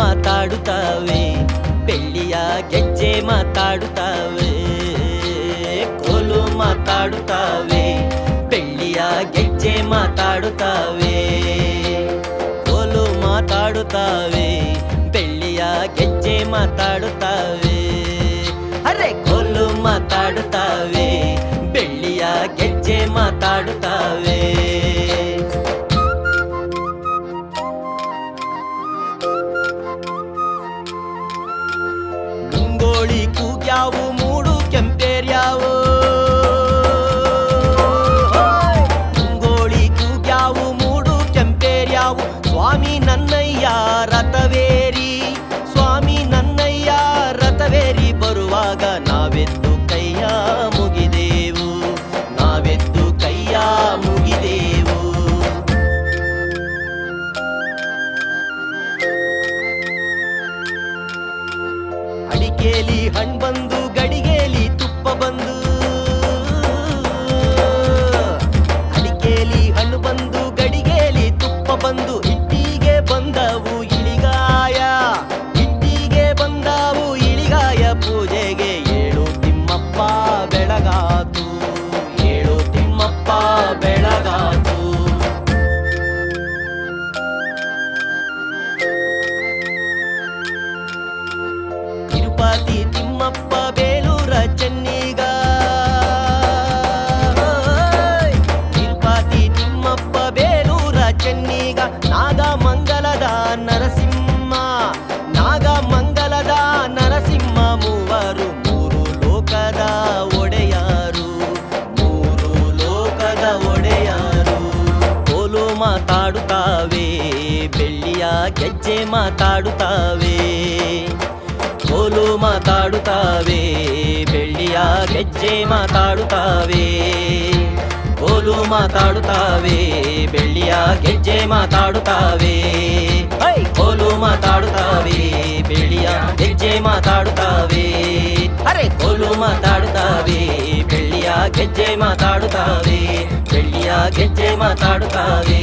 ಮಾತಾಡುತ್ತವೆ. ಬೆಳ್ಳಿಯ ಗೆಜ್ಜೆ ಮಾತಾಡುತ್ತವೆ. ಕೋಲು ಮಾತಾಡುತ್ತವೆ. ಬೆಳ್ಳಿಯ ಗೆಜ್ಜೆ ಮಾತಾಡುತ್ತವೆ. ಕೋಲು ಮಾತಾಡುತ್ತವೆ. ಬೆಳ್ಳಿಯ ಗೆಜ್ಜೆ ಮಾತಾಡುತ್ತವೆ. ಅರೆ ಕೋಲು ಮಾತಾಡುತ್ತವೆ. ಬೆಳ್ಳಿಯ ಗೆಜ್ಜೆ ಮಾತಾಡುತ್ತವೆ. ಕೂಗ್ಯಾವು ಮೂಡು ಕೆಂಪೇರ್ಯಾವು ಮುಂಗೋಳಿ ಕೂಗ್ಯಾವು ಮೂಡು ಕೆಂಪೇರ್ಯಾವು ಸ್ವಾಮಿ ನನ್ನಯ್ಯ ರಥವೇರಿ ಸ್ವಾಮಿ ನನ್ನಯ್ಯ ರಥವೇರಿ ಬರುವಾಗ ಅಡಿಕೇಲಿ ಹಣ್ ಬಂದು ಗಡಿಗೇಲಿ ತುಪ್ಪ ಬಂದು. ಅಡಿಕೇಲಿ ಹಣ್ಣು ಬಂದು ಗಡಿಗೇಲಿ ತುಪ್ಪ ಬಂದು. ಮಾತಾಡುತ್ತಾವೆ ಬೆಳ್ಳಿಯ ಗೆಜ್ಜೆ ಮಾತಾಡುತ್ತಾವೆ ಕೋಲು ಮಾತಾಡುತ್ತಾವೆ ಬೆಳ್ಳಿಯ ಗೆಜ್ಜೆ ಮಾತಾಡುತ್ತಾವೆ ಕೋಲು ಮಾತಾಡುತ್ತಾವೆ ಬೆಳ್ಳಿಯ ಗೆಜ್ಜೆ ಮಾತಾಡುತ್ತಾವೆ ಹೈ! ಕೋಲು ಮಾತಾಡುತ್ತಾವೆ ಬೆಳ್ಳಿಯ ಗೆಜ್ಜೆ ಮಾತಾಡುತ್ತಾವೆ ಅರೆ ಕೋಲು ಮಾತಾಡುತ್ತಾವೆ ಬೆಳ್ಳಿಯ ಗೆಜ್ಜೆ ಮಾತಾಡುತ್ತಾವೆ ಬೆಳ್ಳಿಯ ಗೆಜ್ಜೆ ಮಾತಾಡುತ್ತಾವೆ